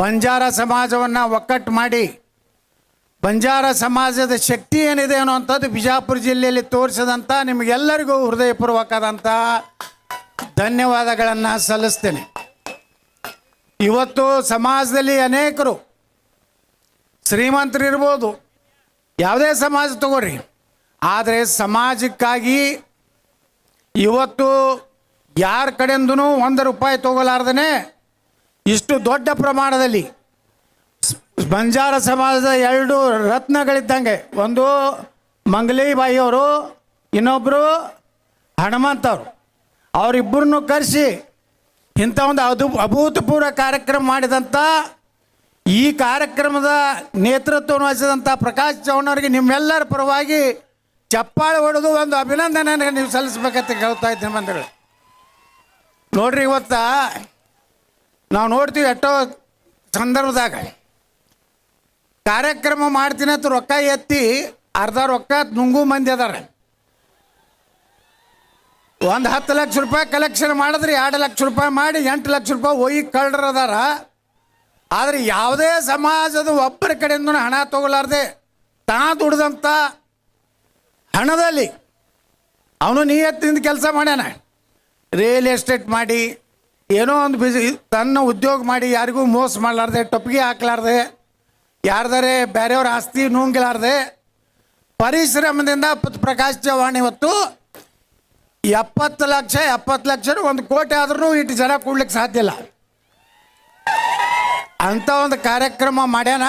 ಬಂಜಾರ ಸಮಾಜವನ್ನು ಒಕ್ಕಟ್ಟು ಮಾಡಿ. ಬಂಜಾರ ಸಮಾಜದ ಶಕ್ತಿ ಏನಿದೆ ಅನ್ನುವಂಥದ್ದು ಬಿಜಾಪುರ ಜಿಲ್ಲೆಯಲ್ಲಿ ತೋರಿಸಿದಂಥ ನಿಮಗೆಲ್ಲರಿಗೂ ಹೃದಯಪೂರ್ವಕವಾದಂಥ ಧನ್ಯವಾದಗಳನ್ನು ಸಲ್ಲಿಸ್ತೇನೆ. ಇವತ್ತು ಸಮಾಜದಲ್ಲಿ ಅನೇಕರು ಶ್ರೀಮಂತರು ಇರ್ಬೋದು, ಯಾವುದೇ ಸಮಾಜ ತಗೋರಿ, ಆದರೆ ಸಮಾಜಕ್ಕಾಗಿ ಇವತ್ತು ಯಾರ ಕಡೆಯಿಂದನೂ ಒಂದು ರೂಪಾಯಿ ತಗೋಲಾರ್ದೇ ಇಷ್ಟು ದೊಡ್ಡ ಪ್ರಮಾಣದಲ್ಲಿ ಬಂಜಾರ ಸಮಾಜದ ಎರಡು ರತ್ನಗಳಿದ್ದಂಗೆ ಒಂದು ಮಂಗಲೀಬಾಯಿ ಅವರು ಇನ್ನೊಬ್ಬರು ಹನುಮಂತವ್ರು ಅವರಿಬ್ಬರನ್ನು ಕರೆಸಿ ಇಂಥ ಒಂದು ಅದು, ಅಭೂತಪೂರ್ವ ಕಾರ್ಯಕ್ರಮ ಮಾಡಿದಂಥ, ಈ ಕಾರ್ಯಕ್ರಮದ ನೇತೃತ್ವವನ್ನು ವಹಿಸಿದಂಥ ಪ್ರಕಾಶ್ ಚೌಹಾಣ್ ಅವರಿಗೆ ನಿಮ್ಮೆಲ್ಲರ ಪರವಾಗಿ ಚಪ್ಪಾಳೆ ಹೊಡೆದು ಒಂದು ಅಭಿನಂದನೆ ನೀವು ಸಲ್ಲಿಸ್ಬೇಕಂತ ಕೇಳ್ತಾ ಇದ್ದೀನಿ ಬಂಧುಗಳು. ನೋಡ್ರಿ ಇವತ್ತ ನಾವು ನೋಡ್ತೀವಿ ಎಷ್ಟೋ ಸಂದರ್ಭದಾಗ. ಕಾರ್ಯಕ್ರಮ ಮಾಡ್ತೀನಿ ಅಂತ ರೊಕ್ಕ ಎತ್ತಿ ಅರ್ಧ ರೊಕ್ಕ ನುಂಗು ಮಂದಿ ಅದಾರ. ಒಂದು ಹತ್ತು ಲಕ್ಷ ರೂಪಾಯಿ ಕಲೆಕ್ಷನ್ ಮಾಡಿದ್ರೆ ಎರಡು ಲಕ್ಷ ರೂಪಾಯಿ ಮಾಡಿ ಎಂಟು ಲಕ್ಷ ರೂಪಾಯಿ ಒಯ್ಯಿ ಕಳ್ಳರು ಅದಾರ. ಆದರೆ ಯಾವುದೇ ಸಮಾಜದ ಒಬ್ಬರ ಕಡೆಯಿಂದ ಹಣ ತಗೊಲಾರ್ದೆ ತಾ ದುಡ್ದಂಥ ಹಣದಲ್ಲಿ ಅವನು ನಿಯತ್ತಿಂದ ಕೆಲಸ ಮಾಡ್ಯಾನ. ರಿಯಲ್ ಎಸ್ಟೇಟ್ ಮಾಡಿ ಏನೋ ಒಂದು ಬಿಸಿ ತನ್ನ ಉದ್ಯೋಗ ಮಾಡಿ ಯಾರಿಗೂ ಮೋಸ ಮಾಡಲಾರ್ದೆ, ಟೊಪ್ಪಿಗೆ ಹಾಕ್ಲಾರ್ದೆ, ಯಾರ್ದಾರೆ ಬೇರೆಯವ್ರ ಆಸ್ತಿ ನುಂಗ್ಲಾರ್ದೆ, ಪರಿಶ್ರಮದಿಂದ ಪ್ರಕಾಶ್ ಚವಾಣ್ ಇವತ್ತು ಎಪ್ಪತ್ತು ಲಕ್ಷ ಎಪ್ಪತ್ತು ಲಕ್ಷ ಒಂದು ಕೋಟಿ ಆದ್ರೂ ಇಟ್ಟು ಜನ ಕೂಡ್ಲಿಕ್ಕೆ ಸಾಧ್ಯ ಇಲ್ಲ. ಅಂತ ಒಂದು ಕಾರ್ಯಕ್ರಮ ಮಾಡ್ಯಾನ.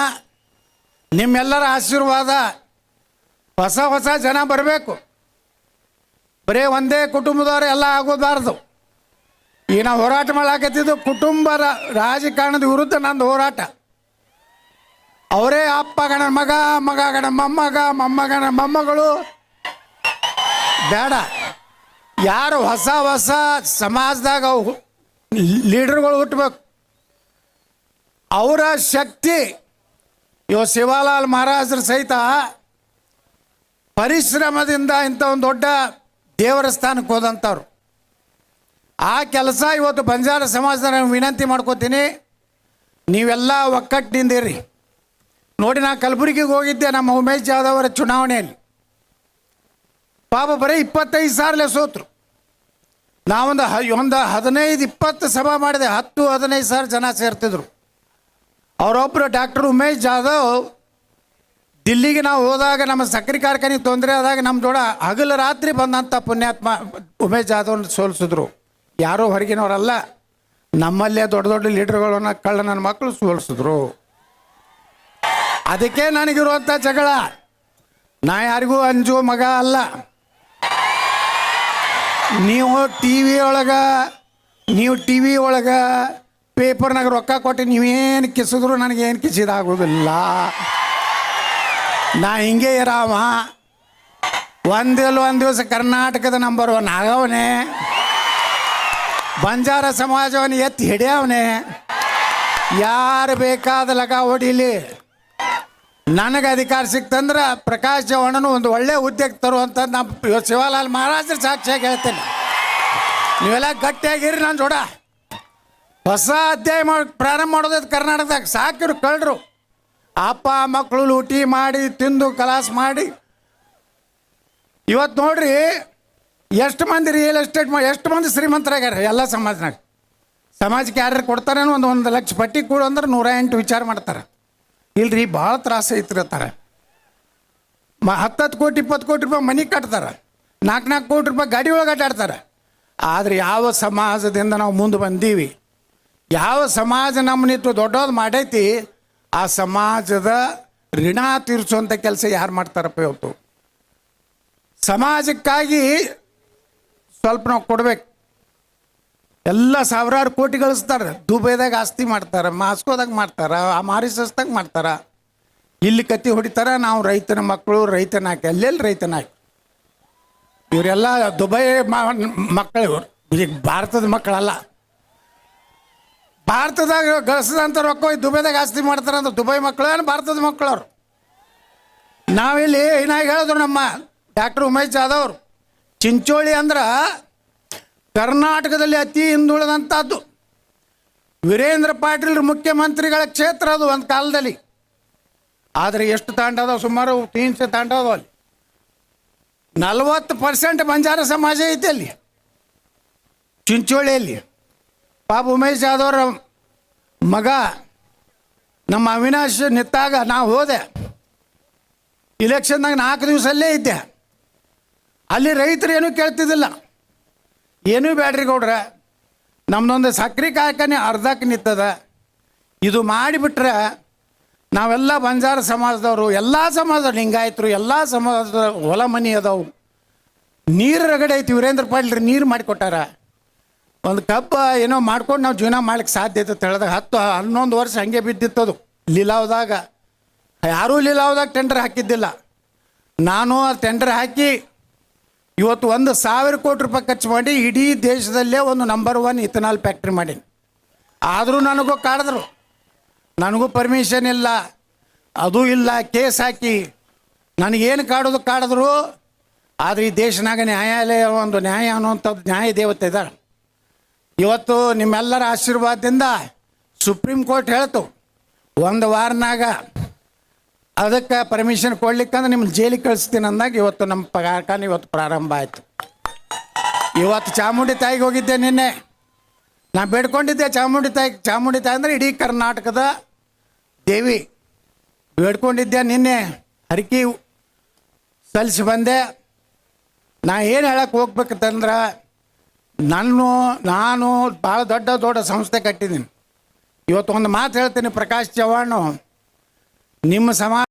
ನಿಮ್ಮೆಲ್ಲರ ಆಶೀರ್ವಾದ. ಹೊಸ ಹೊಸ ಜನ ಬರಬೇಕು. ಬರೀ ಒಂದೇ ಕುಟುಂಬದವರು ಎಲ್ಲ ಆಗೋಬಾರ್ದು ಈ ನಾವು ಹೋರಾಟ ಮಾಡಾಕತ್ತಿದ್ದು ಕುಟುಂಬ ರಾಜಕಾರಣದ ವಿರುದ್ಧ ನಂದು ಹೋರಾಟ. ಅವರೇ ಅಪ್ಪ ಗಣ ಮಗ ಮಗ ಗಣ ಮೊಮ್ಮಗ ಮೊಮ್ಮಗಣ ಮೊಮ್ಮಗಳು. ಬೇಡ. ಯಾರು ಹೊಸ ಹೊಸ ಸಮಾಜದಾಗ ಅವು ಲೀಡರ್ಗಳು ಹುಟ್ಟಬೇಕು ಅವರ ಶಕ್ತಿ, ಇವ ಶಿವಾಲಾಲ್ ಮಹಾರಾಜರ ಸಹಿತ ಪರಿಶ್ರಮದಿಂದ ಇಂಥ ಒಂದು ದೊಡ್ಡ ದೇವರ ಸ್ಥಾನಕ್ಕೆ ಹೋದಂಥವ್ರು. ಆ ಕೆಲಸ ಇವತ್ತು ಬಂಜಾರ ಸಮಾಜದ ನಾನು ವಿನಂತಿ ಮಾಡ್ಕೋತೀನಿ. ನೀವೆಲ್ಲ ಒಕ್ಕಟ್ಟಿನಿಂದಿರಿ ನೋಡಿ, ನಾ ಕಲಬುರಗಿಗೆ ಹೋಗಿದ್ದೆ, ನಮ್ಮ ಉಮೇಶ್ ಜಾಧವ್ ಅವರ ಚುನಾವಣೆಯಲ್ಲಿ. ಪಾಪ ಬರೀ ಇಪ್ಪತ್ತೈದು ಸಾವಿರಲೆ ಸೋತ್ರು. ನಾವೊಂದು ಹ, ಒಂದು ಹದಿನೈದು ಇಪ್ಪತ್ತು ಸಭಾ ಮಾಡಿದೆ, ಹತ್ತು ಹದಿನೈದು ಸಾವಿರ ಜನ ಸೇರ್ತಿದ್ರು. ಅವರೊಬ್ಬರು ಡಾಕ್ಟರ್ ಉಮೇಶ್ ಜಾಧವ್, ದಿಲ್ಲಿಗೆ ನಾವು ಹೋದಾಗ ನಮ್ಮ ಸಕ್ಕರೆ ಕಾರ್ಖಾನೆಗೆ ತೊಂದರೆ ಆದಾಗ ನಮ್ಮ ಜೋಡ ಹಗಲು ರಾತ್ರಿ ಬಂದಂಥ ಪುಣ್ಯಾತ್ಮ ಉಮೇಶ್ ಜಾಧವ್ನ ಸೋಲಿಸಿದ್ರು. ಯಾರೂ ಹೊರಗಿನವರಲ್ಲ, ನಮ್ಮಲ್ಲೇ ದೊಡ್ಡ ದೊಡ್ಡ ಲೀಡರ್ಗಳನ್ನ ಕಳ್ಳ ನನ್ನ ಮಕ್ಕಳು ಸೋಲಿಸಿದ್ರು. ಅದಕ್ಕೆ ನನಗಿರುವಂಥ ಜಗಳ. ನಾ ಯಾರಿಗೂ ಅಂಜು ಮಗ ಅಲ್ಲ. ನೀವು ಟಿ ವಿ ಒಳಗೆ, ನೀವು ಟಿ ವಿ ಒಳಗೆ ಪೇಪರ್ನಾಗ ರೊಕ್ಕ ಕೊಟ್ಟು ನೀವೇನು ಕಿಸಿದ್ರು ನನಗೇನು ಕಿಸಿದಾಗೋದಿಲ್ಲ. ನಾ ಹಿಂಗೆ ಇರಾವ ಒಂದಿಲ್ಲ ಒಂದು ದಿವಸ ಕರ್ನಾಟಕದ ನಂಬರ್ ಒನ್ ಆಗವನೇ. ಬಂಜಾರ ಸಮಾಜವನ್ನು ಎತ್ತಿ ಹಿಡಿಯವನೇ. ಯಾರು ಬೇಕಾದ ಲಗ ಹೊಡಿಲಿ. ನನಗೆ ಅಧಿಕಾರ ಸಿಕ್ತಂದ್ರೆ ಪ್ರಕಾಶ್ ಚವಣನು ಒಂದು ಒಳ್ಳೆ ಹುದ್ದೆಗೆ ತರುವಂಥದ್ದು ನಮ್ಮ ಶಿವಲಾಲ್ ಮಹಾರಾಜರ ಸಾಕ್ಷಿಯಾಗಿ ಹೇಳ್ತೇನೆ. ನೀವೆಲ್ಲ ಗಟ್ಟಿಯಾಗಿರಿ ನಾನು ಜೋಡ. ಹೊಸ ಅಧ್ಯಾಯ ಮಾಡಿ ಪ್ರಾರಂಭ ಮಾಡೋದ್ ಕರ್ನಾಟಕದಾಗ ಸಾಕಿರು ಕಳ್ಳರು. ಅಪ್ಪ, ಮಕ್ಕಳು ಲೂಟಿ ಮಾಡಿ, ತಿಂದು ಕಲಾಸ್ ಮಾಡಿ. ಇವತ್ತು ನೋಡ್ರಿ ಎಷ್ಟು ಮಂದಿ ರಿಯಲ್ ಎಸ್ಟೇಟ್ ಎಷ್ಟು ಮಂದಿ ಶ್ರೀಮಂತರಾಗ್ಯಾರ ಎಲ್ಲ ಸಮಾಜನಾಗ? ಸಮಾಜಕ್ಕೆ ಯಾರು ಕೊಡ್ತಾರೇನೋ ಒಂದು ಒಂದು ಲಕ್ಷ ಪಟ್ಟಿ ಕೂಡ ಅಂದ್ರೆ ನೂರ ಎಂಟು ವಿಚಾರ ಮಾಡ್ತಾರೆ. ಇಲ್ರಿ, ಭಾಳ ತ್ರಾಸ ಐತಿರ್ತಾರೆ ಮ ಹತ್ತತ್ತು ಕೋಟಿ, ಇಪ್ಪತ್ತು ಕೋಟಿ ರೂಪಾಯಿ ಮನೆ ಕಟ್ತಾರೆ. ನಾಲ್ಕು ನಾಲ್ಕು ಕೋಟಿ ರೂಪಾಯಿ ಗಾಡಿ ಒಳಗೆ ಆಟಾಡ್ತಾರೆ ಆದರೆ ಯಾವ ಸಮಾಜದಿಂದ ನಾವು ಮುಂದೆ ಬಂದೀವಿ? ಯಾವ ಸಮಾಜ ನಮ್ಮನ್ನಿಟ್ಟು ದೊಡ್ಡದು ಮಾಡೈತಿ? ಆ ಸಮಾಜದ ಋಣ ತೀರಿಸುವಂಥ ಕೆಲಸ ಯಾರು ಮಾಡ್ತಾರಪ್ಪ ಇವತ್ತು? ಸಮಾಜಕ್ಕಾಗಿ ಸ್ವಲ್ಪ ನಾವು ಕೊಡ್ಬೇಕು. ಎಲ್ಲ ಸಾವಿರಾರು ಕೋಟಿ ಗಳಿಸ್ತಾರೆ. ದುಬೈದಾಗ ಆಸ್ತಿ ಮಾಡ್ತಾರೆ, ಮಾಸ್ಕೋದಾಗ ಮಾಡ್ತಾರೆ, ಆ ಮಾರಿಸಸ್ದಾಗ ಮಾಡ್ತಾರೆ. ಇಲ್ಲಿ ಕತ್ತಿ ಹೊಡಿತಾರ, ನಾವು ರೈತನ ಮಕ್ಕಳು ರೈತನ ಹಾಕಿ, ಅಲ್ಲೆಲ್ಲಿ ರೈತನ ಹಾಕಿ. ಇವರೆಲ್ಲ ದುಬೈ ಮಕ್ಕಳು ಇವರು. ಈಗ ಭಾರತದ ಮಕ್ಕಳಲ್ಲ. ಭಾರತದಾಗ ಗಳಿಸಿದಂಥ ರೊಕ್ಕ ದುಬೈದಾಗ ಆಸ್ತಿ ಮಾಡ್ತಾರೆ ಅಂದ್ರೆ ದುಬೈ ಮಕ್ಕಳು ಏನು ಭಾರತದ ಮಕ್ಕಳವ್ರು ನಾವಿಲ್ಲಿ ಏನಾಗಿ ಹೇಳಿದ್ರು ನಮ್ಮ ಡಾಕ್ಟರ್ ಉಮೇಶ್ ಜಾಧವ್ ಚಿಂಚೋಳಿ ಅಂದ್ರೆ ಕರ್ನಾಟಕದಲ್ಲಿ ಅತಿ ಹಿಂದುಳಿದಂಥದ್ದು ವೀರೇಂದ್ರ ಪಾಟೀಲ್ ಮುಖ್ಯಮಂತ್ರಿಗಳ ಕ್ಷೇತ್ರ ಅದು ಒಂದು ಕಾಲದಲ್ಲಿ. ಆದರೆ ಎಷ್ಟು ತಾಂಡ ಅದಾವ ಸುಮಾರು ತೀನ್ಸೆ ತಾಂಡ ಅದಾವ ಅಲ್ಲಿ. ನಲ್ವತ್ತು ಪರ್ಸೆಂಟ್ ಬಂಜಾರ ಸಮಾಜ ಐತೆ ಅಲ್ಲಿ. ಚಿಂಚೋಳಿಯಲ್ಲಿ. ಪಾಪ ಉಮೇಶ್ ಯಾದವ್ರ ಮಗ, ನಮ್ಮ ಅವಿನಾಶ್ ನಿತ್ತಾಗ ನಾ ಹೋದೆ. ಇಲೆಕ್ಷನ್ದಾಗ ನಾಲ್ಕು ದಿವಸ ಅಲ್ಲೇ ಇದ್ದೆ. ಅಲ್ಲಿ ರೈತರು ಏನೂ ಕೇಳ್ತಿದ್ದಿಲ್ಲ. ಏನೂ ಬ್ಯಾಡ್ರಿ ಗೌಡ್ರ. ನಮ್ಮದೊಂದು ಸಕ್ರೆ ಕಾಯಕನೇ ಅರ್ಧಕ್ಕೆ ನಿಂತದ. ಇದು ಮಾಡಿಬಿಟ್ರೆ ನಾವೆಲ್ಲ ಬಂಜಾರ ಸಮಾಜದವರು, ಎಲ್ಲ ಸಮಾಜದವ್ರು, ಲಿಂಗಾಯತರು, ಎಲ್ಲ ಸಮಾಜದ ಹೊಲ ಮನಿ ಅದಾವು. ನೀರು ರಗಡೆ ಐತಿ, ವೀರೇಂದ್ರ ಪಾಟೀಲ್ ನೀರು ಮಾಡಿಕೊಟ್ಟಾರ. ಒಂದು ಕಬ್ಬ ಏನೋ ಮಾಡ್ಕೊಂಡು ನಾವು ಜೀವನ ಮಾಡ್ಲಿಕ್ಕೆ ಸಾಧ್ಯ ಐತೆ ಹೇಳಿದಾಗ ಹತ್ತು, ಹನ್ನೊಂದು ವರ್ಷ ಹಂಗೆ ಬಿದ್ದಿತ್ತದು ಲೀಲಾವ್ದಾಗ. ಯಾರೂ ಲೀಲಾವ್ದಾಗ ಟೆಂಡರ್ ಹಾಕಿದ್ದಿಲ್ಲ. ನಾನು ಆ ಟೆಂಡರ್ ಹಾಕಿ ಇವತ್ತು ಒಂದು ಸಾವಿರ ಕೋಟಿ ರೂಪಾಯಿ ಖರ್ಚು ಮಾಡಿ ಇಡೀ ದೇಶದಲ್ಲೇ ಒಂದು ನಂಬರ್ ಒನ್ ಇಥನಾಲ್ ಫ್ಯಾಕ್ಟ್ರಿ ಮಾಡೀನಿ. ಆದರೂ ನನಗೂ ಕಾಡಿದ್ರು. ನನಗೂ ಪರ್ಮಿಷನ್ ಇಲ್ಲ. ಅದು ಇಲ್ಲ, ಕೇಸ್ ಹಾಕಿ. ನನಗೇನು ಕಾಡೋದು ಕಾಡಿದ್ರು. ಆದರೆ ಈ ದೇಶನಾಗ ನ್ಯಾಯಾಲಯ ಒಂದು ನ್ಯಾಯ ಅನ್ನುವಂಥದ್ದು ನ್ಯಾಯ ದೇವತೆ ಇದ್ದಾರೆ ಇವತ್ತು ನಿಮ್ಮೆಲ್ಲರ ಆಶೀರ್ವಾದದಿಂದ ಸುಪ್ರೀಂ ಕೋರ್ಟ್ ಹೇಳ್ತು, ಒಂದು ವಾರನಾಗ ಅದಕ್ಕೆ ಪರ್ಮಿಷನ್ ಕೊಡ್ಲಿಕ್ಕಂದ್ರೆ ನಿಮ್ಮ ಜೈಲಿಗೆ ಕಳಿಸ್ತೀನಿ ಅಂದಾಗ ಇವತ್ತು ನಮ್ಮ ಕಾರ್ಖಾನೆ ಇವತ್ತು ಪ್ರಾರಂಭ ಆಯಿತು. ಇವತ್ತು ಚಾಮುಂಡಿ ತಾಯಿಗೆ ಹೋಗಿದ್ದೆ ನಿನ್ನೆ. ನಾ ಬೇಡ್ಕೊಂಡಿದ್ದೆ ಚಾಮುಂಡಿ ತಾಯಿ ಚಾಮುಂಡಿ ತಾಯಿ ಅಂದರೆ ಇಡೀ ಕರ್ನಾಟಕದ ದೇವಿ. ಬೇಡ್ಕೊಂಡಿದ್ದೆ ನಿನ್ನೆ, ಹರಕಿ ಸಲ್ಲಿಸಿ ಬಂದೆ. ನಾ ಏನು ಹೇಳಕ್ಕೆ ಹೋಗ್ಬೇಕಂತಂದ್ರೆ ನಾನು ನಾನು ಭಾಳ ದೊಡ್ಡ ದೊಡ್ಡ ಸಂಸ್ಥೆ ಕಟ್ಟಿದ್ದೀನಿ. ಇವತ್ತು ಒಂದು ಮಾತು ಹೇಳ್ತೀನಿ ಪ್ರಕಾಶ್ ಚವ್ಹಾಣ್. ನಿಮ್ಮ ಸಮಾಜ